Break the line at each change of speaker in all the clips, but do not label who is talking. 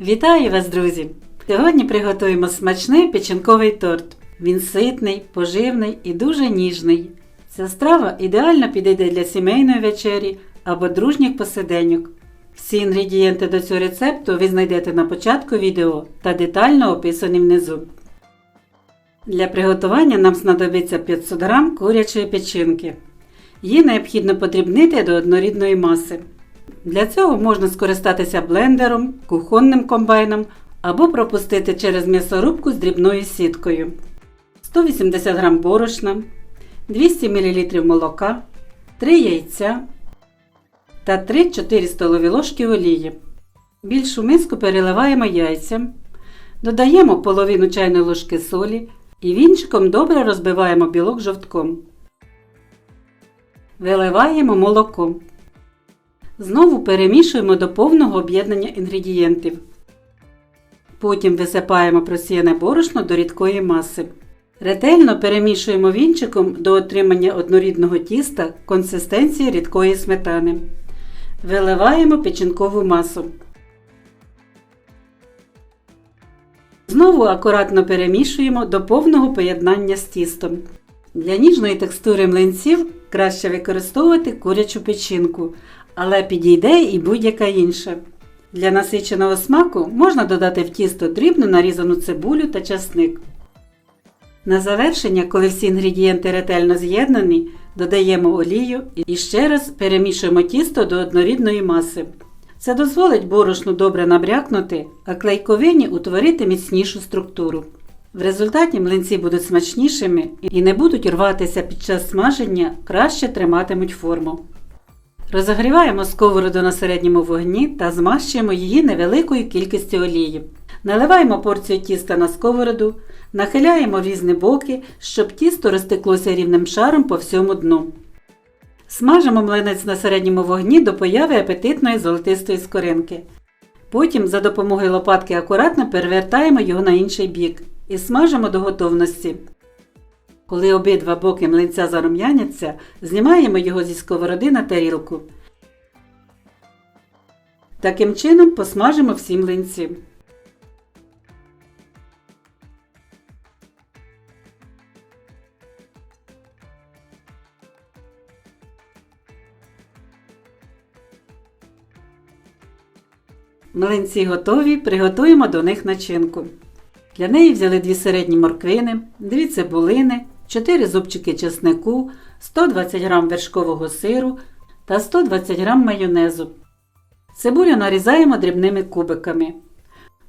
Вітаю вас, друзі! Сьогодні приготуємо смачний печінковий торт. Він ситний, поживний і дуже ніжний. Ця страва ідеально підійде для сімейної вечері або дружніх посиденьок. Всі інгредієнти до цього рецепту ви знайдете на початку відео та детально описані внизу. Для приготування нам знадобиться 500 г курячої печінки. Її необхідно подрібнити до однорідної маси. Для цього можна скористатися блендером, кухонним комбайном або пропустити через м'ясорубку з дрібною сіткою. 180 г борошна, 200 мл молока, 3 яйця та 3-4 столові ложки олії. Більшу миску переливаємо яйця, додаємо половину чайної ложки солі і вінчиком добре розбиваємо білок жовтком. Виливаємо молоко. Знову перемішуємо до повного об'єднання інгредієнтів. Потім висипаємо просіяне борошно до рідкої маси. Ретельно перемішуємо вінчиком до отримання однорідного тіста консистенції рідкої сметани. Виливаємо печінкову масу. Знову акуратно перемішуємо до повного поєднання з тістом. Для ніжної текстури млинців краще використовувати курячу печінку, але підійде і будь-яка інша. Для насиченого смаку можна додати в тісто дрібно нарізану цибулю та часник. На завершення, коли всі інгредієнти ретельно з'єднані, додаємо олію і ще раз перемішуємо тісто до однорідної маси. Це дозволить борошну добре набрякнути, а клейковині утворити міцнішу структуру. В результаті млинці будуть смачнішими і не будуть рватися під час смаження, краще триматимуть форму. Розогріваємо сковороду на середньому вогні та змащуємо її невеликою кількістю олії. Наливаємо порцію тіста на сковороду, нахиляємо в різні боки, щоб тісто розтеклося рівним шаром по всьому дну. Смажимо млинець на середньому вогні до появи апетитної золотистої скоринки. Потім за допомогою лопатки акуратно перевертаємо його на інший бік і смажимо до готовності. Коли обидва боки млинця зарум'яняться, знімаємо його зі сковороди на тарілку. Таким чином посмажимо всі млинці. Млинці готові, приготуємо до них начинку. Для неї взяли дві середні морквини, дві цибулини, 4 зубчики чеснику, 120 г вершкового сиру та 120 г майонезу. Цибулю нарізаємо дрібними кубиками.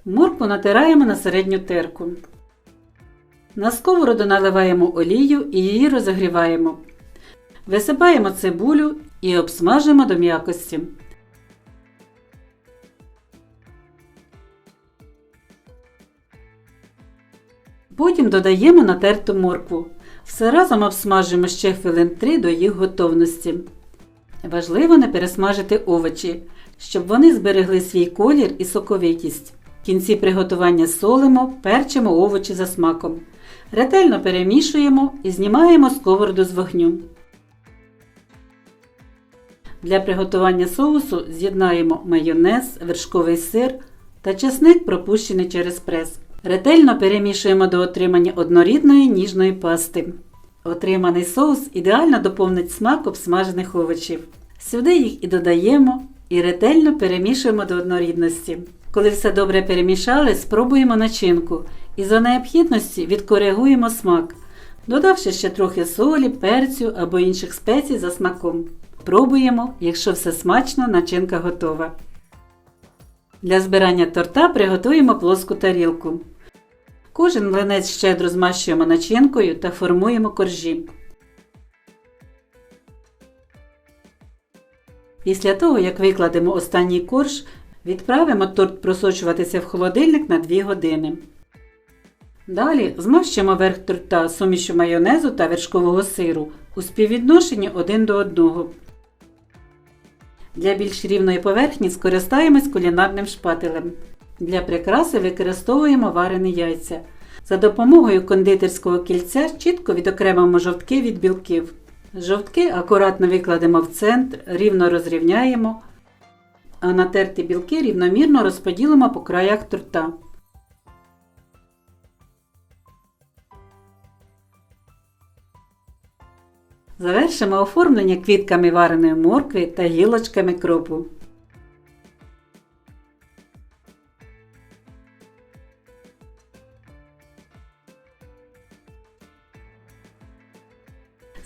Моркву натираємо на середню терку. На сковороду наливаємо олію і її розігріваємо. Висипаємо цибулю і обсмажимо до м'якості. Потім додаємо натерту моркву. Все разом обсмажуємо ще хвилин 3 до їх готовності. Важливо не пересмажити овочі, щоб вони зберегли свій колір і соковитість. В кінці приготування солимо, перчимо овочі за смаком. Ретельно перемішуємо і знімаємо сковороду з вогню. Для приготування соусу з'єднаємо майонез, вершковий сир та чесник, пропущений через прес. Ретельно перемішуємо до отримання однорідної ніжної пасти. Отриманий соус ідеально доповнить смак обсмажених овочів. Сюди їх і додаємо і ретельно перемішуємо до однорідності. Коли все добре перемішали, спробуємо начинку і за необхідності відкоригуємо смак, додавши ще трохи солі, перцю або інших спецій за смаком. Пробуємо, якщо все смачно, начинка готова. Для збирання торта приготуємо плоску тарілку. Кожен млинець щедро змащуємо начинкою та формуємо коржі. Після того, як викладемо останній корж, відправимо торт просочуватися в холодильник на 2 години. Далі змащуємо верх торта сумішю майонезу та вершкового сиру у співвідношенні 1 до 1. Для більш рівної поверхні скористаємось кулінарним шпателем. Для прикраси використовуємо варені яйця. За допомогою кондитерського кільця чітко відокремимо жовтки від білків. Жовтки акуратно викладемо в центр, рівно розрівняємо. а натерті білки рівномірно розподілимо по краях торта. Завершимо оформлення квітками вареної моркви та гілочками кропу.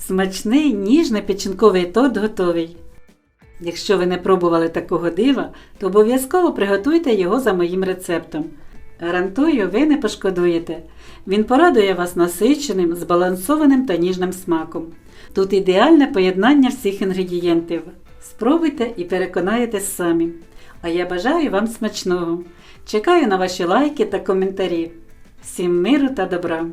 Смачний ніжний печінковий торт готовий. Якщо ви не пробували такого дива, то обов'язково приготуйте його за моїм рецептом. Гарантую, ви не пошкодуєте. Він порадує вас насиченим, збалансованим та ніжним смаком. Тут ідеальне поєднання всіх інгредієнтів. Спробуйте і переконаєтесь самі. А я бажаю вам смачного. Чекаю на ваші лайки та коментарі. Всім миру та добра!